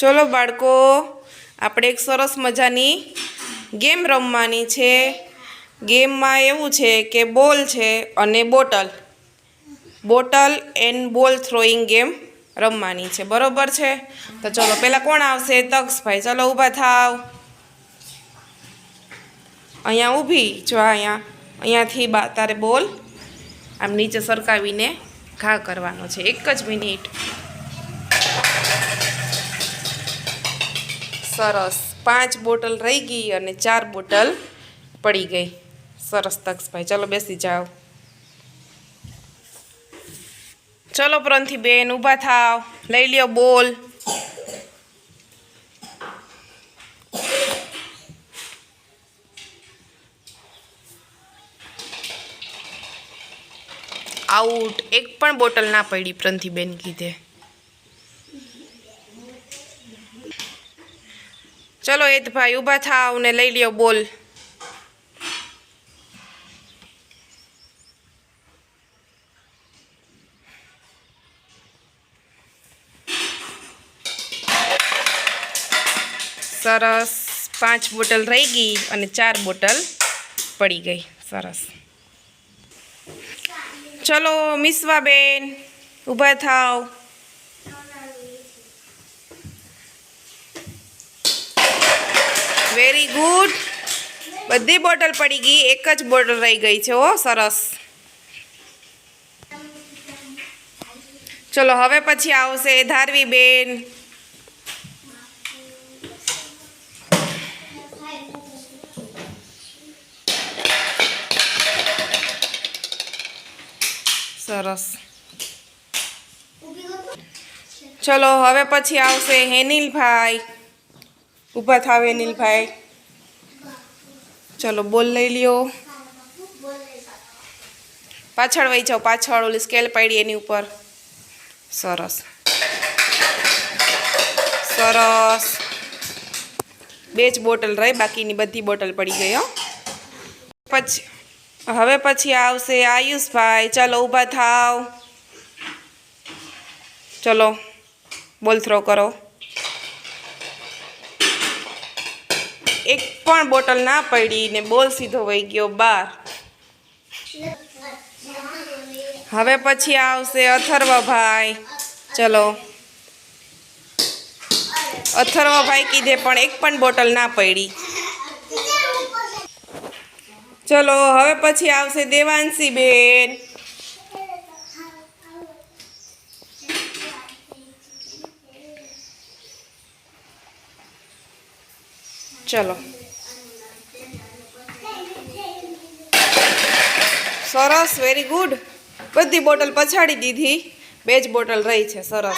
ચલો બાળકો, આપણે એક સરસ મજાની ગેમ રમવાની છે. ગેમમાં એવું છે કે બોલ છે અને bottle. Bottle and ball throwing game રમવાની છે. બરોબર છે? તો ચલો પહેલાં કોણ આવશે? તક્ષભાઈ. ચલો, ઊભા થાવ. અહીંયા ઊભી. જો અહીંયા, અહીંયાથી બા, તારે બોલ. આમ નીચે સરકાવીને ઘા કરવાનો છે. એક જ મિનિટ. સરસ. પાંચ બોટલ રહી ગઈ અને ચાર બોટલ પડી ગઈ. સરસ, તક્ષભાઈ. ચલો બેસી જાઓ. ચલો પ્રંથી બેન, ઊભા થાવ. લઈ લ્યો બોલ. આઉટ. એક પણ બોટલ ના પડી પ્રંથીબેન કીધે. ચલો ભાઈ ઊભા થાવ ને લઈ લ્યો બોલ. સરસ. પાંચ બોટલ રહી ગઈ અને ચાર બોટલ પડી ગઈ. સરસ. ચલો, મિસવાબેન, ઊભા થાવ વેરી ગુડ. બધી બોટલ પડી ગઈ, એક જ બોટલ રહી ગઈ છે ઓ સરસ. ચલો, હવે પછી આવશે ધારવી બેન સરસ. ચલો, હવે પછી આવશે હેનિલભાઈ. ઊભા થાવ હેનિલભાઈ. ચલો, બોલ લઈ લ્યો. પાછળ વહી જાઓ, પાછળ ઓલી સ્કેલ પાડી એની ઉપર. સરસ. સરસ. બે જ બોટલ રહી, બાકીની બધી બોટલ પડી ગઈ, હો. પછી, હવે પછી આવશે આયુષભાઈ. ચાલો, ઊભા થાવ. ચલો, બોલ થ્રો કરો. એક પણ બોટલ ના પડી ને બોલ સીધો વહી ગયો બાર. હવે પછી આવશે અથર્વભાઈ ચલો. અથર્વભાઈ કીધે પણ એક પણ બોટલ ના પડી. ચલો, હવે પછી આવશે દેવાંશી બેન. ચલો. સરસ વેરી ગુડ બધી બોટલ પછાડી દીધી. બે જ બોટલ રહી છે, સરસ.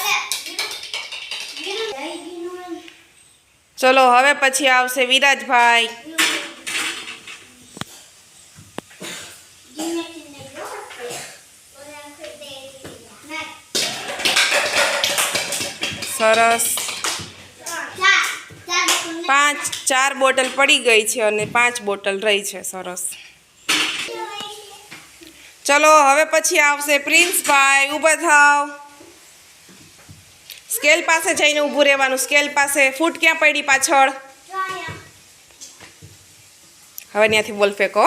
ચલો, હવે પછી આવશે વિરાજભાઈ. સરસ. પાંચ, ચાર બોટલ પડી ગઈ છે અને પાંચ બોટલ રહી છે, સરસ. ચલો, હવે પછી આવશે પ્રિન્સભાઈ ઊભા થાવ. સ્કેલ પાસે જઈને ઊભું રહેવાનું. સ્કેલ પાસે ફૂટ ક્યાં પડી પાછળ? હવે ત્યાંથી બોલ ફેંકો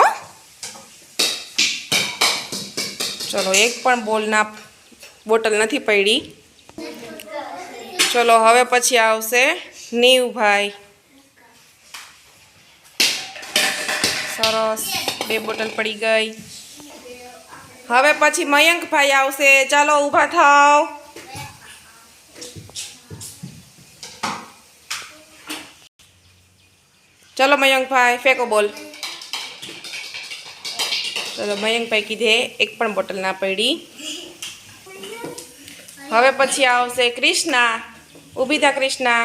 ચલો, એક પણ બોલ ના, બોટલ નથી પડી. ચલો, હવે પછી આવશે નીવભાઈ સરસ. બે બોટલ પડી ગઈ. હવે પછી મયંકભાઈ આવશે. ચાલો, ઊભા થાવ ચલો મયંકભાઈ ફેંકો બોલ. ચલો મયંકભાઈ કીધે, એક પણ બોટલ ના પડી. હવે પછી આવશે ક્રિષ્ના ઊભી થા ક્રિષ્ના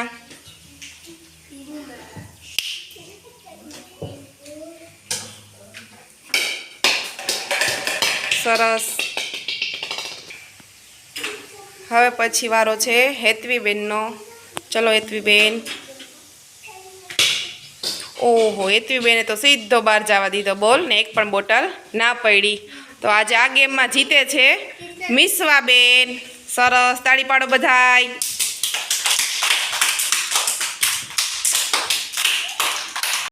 સરસ. હવે પછી વારો છે હેતવીબેનનો. ચલો હેતવીબેન. ઓહો, હેતવીબેને તો સીધો બહાર જવા દીધો. બોલ ને એક પણ બોટલ ના પડી. તો આજે આ ગેમમાં જીતે છે મિસવાબેન. સરસ, તાળી પાડો બધાય.